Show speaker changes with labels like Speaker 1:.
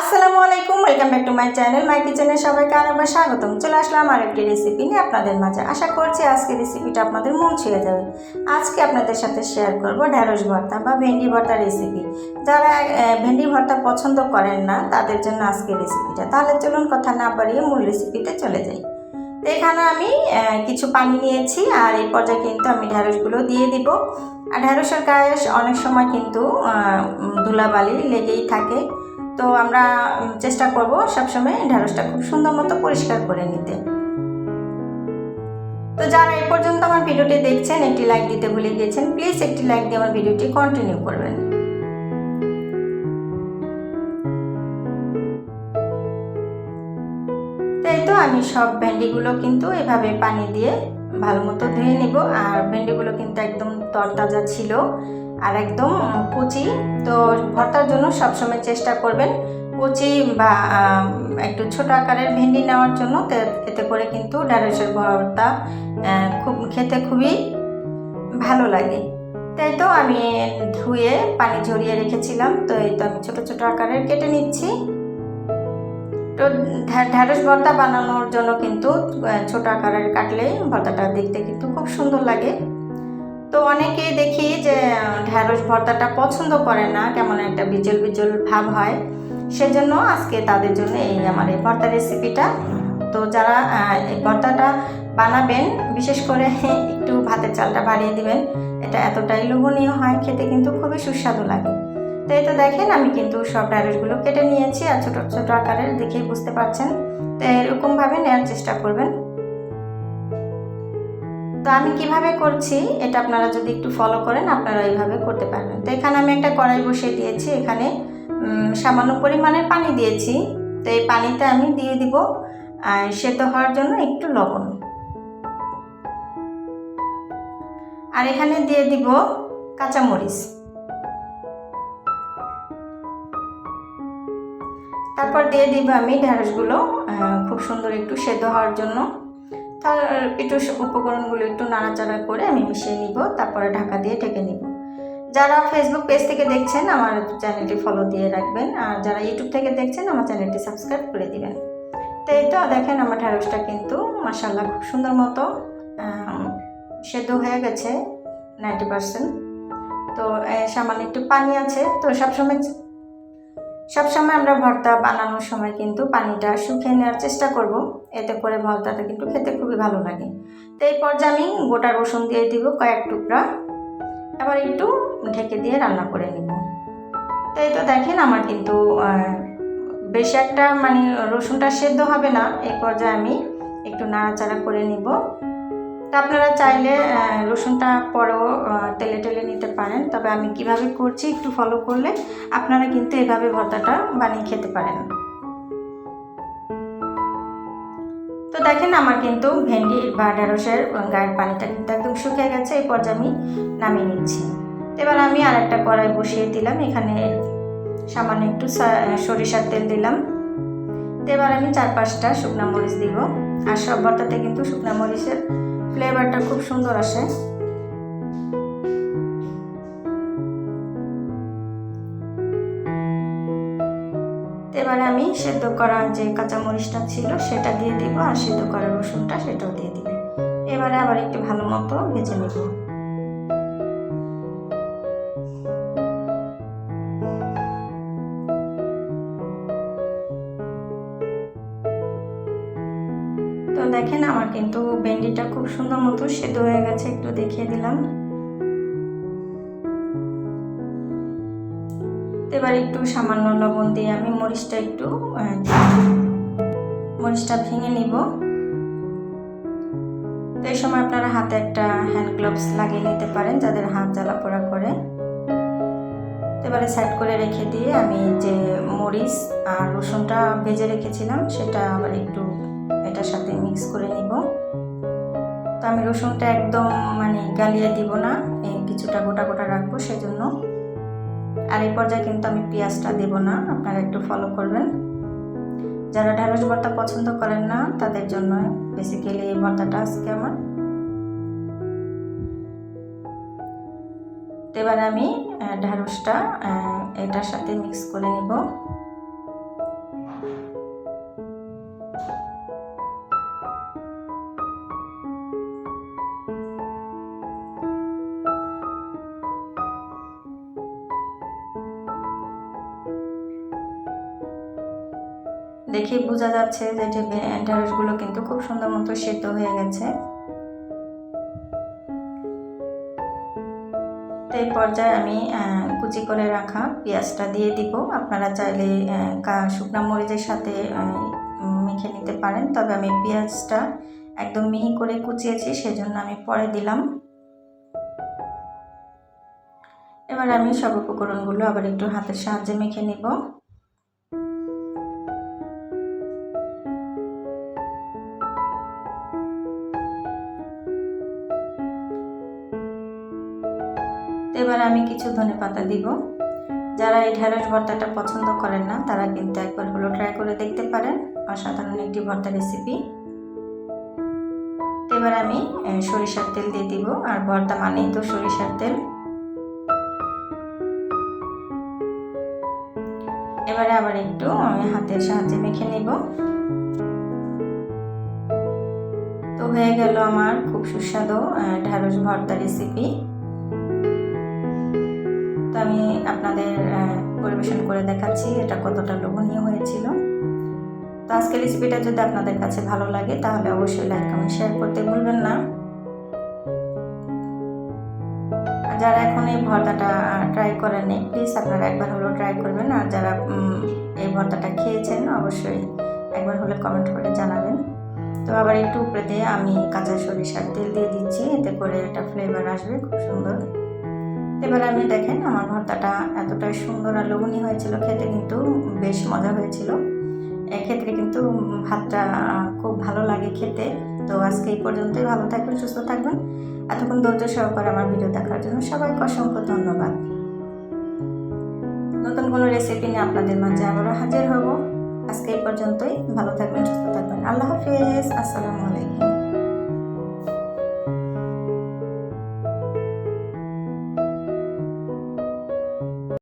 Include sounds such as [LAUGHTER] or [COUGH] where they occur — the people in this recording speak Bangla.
Speaker 1: আসসালামু আলাইকুম, welcome back to my channel, my কিচেনে সবাইকে আরেকবার স্বাগতম। চলে আসলাম আরেকটি রেসিপি নিয়ে আপনাদের মাঝে। আশা করছি আজকে রেসিপিটা আপনাদের মন ছুঁয়ে যাবে। আজকে আপনাদের সাথে শেয়ার করব ঢ্যাঁড়স ভর্তা বা ভেন্ডি ভর্তা রেসিপি যারা ভেন্ডি ভর্তা পছন্দ করেন না, তাদের জন্য আজকে রেসিপিটা তাহলে চলুন কথা না বাড়িয়ে মূল রেসিপিতে চলে যাই। এখানে আমি কিছু পানি নিয়েছি, আর এই পর্যায়ে কিন্তু আমি ঢ্যাঁড়সগুলো দিয়ে দিব। আর ঢ্যাঁড়সের গায়ে অনেক সময় কিন্তু ধুলাবালি লেগেই থাকে। তো আমরা চেষ্টা করব সবসময় ঢ্যাঁড়সটা খুব সুন্দর মতো পরিষ্কার করে নিতে। তো যারা এই পর্যন্ত আমার ভিডিওটি দেখছেন, একটি লাইক দিতে ভুলে গিয়েছেন প্লিজ একটি লাইক দিয়ে আমার ভিডিওটি কন্টিনিউ করবেন। তো এই তো আমি সব ভেন্ডিগুলো কিন্তু এভাবে পানি দিয়ে ভালো মতো ধুয়ে নিব, আর ভেন্ডিগুলো কিন্তু একদম তরতাজা ছিল। আর একদম কুচি, তো ভর্তার জন্য সবসময় চেষ্টা করবেন কুচি বা একটু ছোট আকারের ভেন্ডি নেওয়ার জন্য এতে করে কিন্তু ঢ্যাঁড়সের ভর্তা খুব, খেতে খুবই ভালো লাগে। তাই তো আমি ধুয়ে পানি ঝরিয়ে রেখেছিলাম, তো এই তো আমি ছোটো ছোটো আকারের কেটে নিচ্ছি। তো ঢ্যা- ঢ্যাঁড়স ভর্তা বানানোর জন্য কিন্তু ছোট আকারের কাটলে ভর্তাটা দেখতে কিন্তু খুব সুন্দর লাগে। অনেকেই দেখি যে ঢ্যাঁড়স ভর্তাটা পছন্দ করে না, কেমন একটা বিজল বিজল ভাব হয়। সেজন্য আজকে তাদের জন্য এই আমার এই ভর্তা রেসিপিটা তো যারা এই ভর্তাটা বানাবেন, বিশেষ করে [LAUGHS] একটু ভাতের চালটা বাড়িয়ে দিবেন, এটা এতটাই লোভনীয় হয়, খেতে কিন্তু খুবই সুস্বাদু লাগে। তো এই তো দেখেন, আমি কিন্তু সব ঢ্যাঁড়সগুলো কেটে নিয়েছি, আর ছোটো ছোটো আকারের দেখেই বুঝতে পারছেন। তো এরকমভাবে নেওয়ার চেষ্টা করবেন। তো আমি কীভাবে করছি এটা আপনারা যদি একটু ফলো করেন আপনারা এইভাবে করতে পারবেন। তো এখানে আমি একটা কড়াই বসিয়ে দিয়েছি এখানে সামান্য পরিমাণের পানি দিয়েছি। তো এই পানিতে আমি দিয়ে দিব সেদ্ধ হওয়ার জন্য একটু লবণ। আর এখানে দিয়ে দিব কাঁচামরিচ। তারপর দিয়ে দিব আমি ঢ্যাঁড়সগুলো আহ, খুব সুন্দর একটু সেদ্ধ হওয়ার জন্য। তার একটু উপকরণগুলো একটু নাড়াচাড়া করে আমি মিশিয়ে নিব, তারপরে ঢাকা দিয়ে ঢেকে নিব। যারা ফেসবুক পেজ থেকে দেখছেন, আমার চ্যানেলটি ফলো দিয়ে রাখবেন। আর যারা ইউটিউব থেকে দেখছেন, আমার চ্যানেলটি সাবস্ক্রাইব করে দিবেন। তো তো, দেখেন আমার ঢ্যাঁড়সটা কিন্তু মাসাল্লাহ খুব সুন্দর মতো সেদ্ধ হয়ে গেছে নাইনটি পারসেন্ট তো সামান্য একটু পানি আছে। তো সবসময় সবসময় আমরা ভর্তা বানানোর সময় কিন্তু পানিটা শুকিয়ে নেওয়ার চেষ্টা করব। এতে করে ভর্তাটা কিন্তু খেতে খুবই ভালো লাগে। তো এই পর্যায়ে আমি গোটা রসুন দিয়ে দিব কয়েক টুকরা। এবার একটু ঢেকে দিয়ে রান্না করে নিব। তো এই তো দেখেন আমার কিন্তু বেশি একটা মানে রসুনটা সেদ্ধ হবে না। এই পর্যায়ে আমি একটু নাড়াচাড়া করে নিব। তো আপনারা চাইলে রসুনটা পরেও তেলে টেলে নিতে পারেন। তবে আমি কীভাবে করছি একটু ফলো করলে আপনারা কিন্তু এভাবে ভর্তাটা বানিয়ে খেতে পারেন। তো দেখেন আমার কিন্তু ভেন্ডি বা ঢেঁড়সের গায়ের পানিটা কিন্তু একদম শুকিয়ে গেছে, এই পর্যায়ে আমি নামিয়ে নিচ্ছি। এবার আমি আর একটা কড়াই বসিয়ে দিলাম, এখানে সামান্য একটু সরিষার তেল দিলাম। এবার আমি চার পাঁচটা শুকনা মরিচ দিব। আর সব ভর্তাতে কিন্তু শুকনা মরিচের ফ্লেভারটা খুব সুন্দর আসে। এবারে আমি সেদ্ধ করা যে কাঁচামরিচটা ছিল সেটা দিয়ে দিব, আর সেদ্ধ করা রসুনটা সেটাও দিয়ে দিব। এবারে আবার একটু ভালো মতো ভেজে নেব। দেখেন, আমার কিন্তু ভেন্ডিটা খুব সুন্দর মতো সেদ্ধ হয়ে গেছে, একটু দেখিয়ে দিলাম। এবার একটু সামান্য লবণ দিয়ে আমি মরিচটা একটু মরিচটা ভেঙে নিব। তো এই সময় আপনারা হাতে একটা হ্যান্ড গ্লোভস লাগিয়ে নিতে পারেন, যাদের হাত জ্বালা পোড়া করে। এবারে সাইড করে রেখে দিয়ে আমি যে মরিচ আর রসুনটা ভেজে রেখেছিলাম, সেটা আবার একটু এটার সাথে মিক্স করে নিব। তো আমি রসুনটা একদম মানে গালিয়ে দিব না কিছুটা গোটা গোটা রাখব সেজন্য। আর এই পর্যায়ে কিন্তু আমি পেঁয়াজটা দেব না, আপনারা একটু ফলো করবেন। যারা ঢ্যাঁড়স ভর্তা পছন্দ করেন না, তাদের জন্য বেসিক্যালি এই ভর্তাটা আজকে আমার। এবার আমি ঢ্যাঁড়সটা এটার সাথে মিক্স করে নিব। দেখেই বোঝা যাচ্ছে যে ঢেঁড়সগুলো কিন্তু খুব সুন্দর মতো সেদ্ধ হয়ে গেছে। এই পর্যায়ে আমি কুচি করে রাখা পেঁয়াজটা দিয়ে দিব। আপনারা চাইলে শুকনো মরিচের সাথে মেখে নিতে পারেন। তবে আমি পেঁয়াজটা একদম মিহি করে কুচিয়েছি, সেজন্য আমি পরে দিলাম। এবার আমি সব উপকরণগুলো আবার একটু হাতের সাহায্যে মেখে নিব। তো এবার আমি কিছু ধনে পাতা দিব। যারা এই ঢেঁড়স ভর্তাটা পছন্দ করেন না, তারা কিন্তু একবার হলো ট্রাই করে দেখতে পারেন। অসাধারণ একটি ভর্তা রেসিপি এবার আমি সরিষার তেল দিয়ে দিব। আর ভর্তা মানেই তো সরিষার তেল। এবারে আবার একটু আমি হাতের সাহায্যে মেখে নেব। তো হয়ে গেল আমার খুব সুস্বাদু ঢ্যাঁড়স ভর্তা রেসিপি আপনাদের পরিবেশন করে দেখাচ্ছি এটা কতটা লোভনীয় হয়েছিল। তো আজকের রেসিপিটা যদি আপনাদের কাছে ভালো লাগে, তাহলে অবশ্যই লাইক, কমেন্ট, শেয়ার করতে ভুলবেন না। যারা এখন এই ভর্তাটা ট্রাই করেননি প্লিজ আপনারা একবার হলেও ট্রাই করবেন। আর যারা এই ভর্তাটা খেয়েছেন, অবশ্যই একবার হলে কমেন্ট করে জানাবেন। তো আবার একটু উপরে দিয়ে আমি কাঁচা সরিষার তেল দিয়ে দিচ্ছি, এতে করে একটা ফ্লেভার আসবে খুব সুন্দর। এবার আমি দেখেন, আমার ভর্তাটা এতটাই সুন্দর আর লোভনীয় হয়েছিল, খেতে কিন্তু বেশ মজা হয়েছিল। এক্ষেত্রে কিন্তু ভাতটা খুব ভালো লাগে খেতে। তো আজকে এই পর্যন্তই, ভালো থাকবেন, সুস্থ থাকবেন। এতক্ষণ ধৈর্য সহকারে আমার ভিডিও দেখার জন্য সবাইকে অসংখ্য ধন্যবাদ। নতুন কোনো রেসিপি নিয়ে আপনাদের মাঝে আবারও হাজির হব। আজকে এই পর্যন্তই, ভালো থাকবেন, সুস্থ থাকবেন। আল্লাহ হাফিজ, আসসালামু আলাইকুম।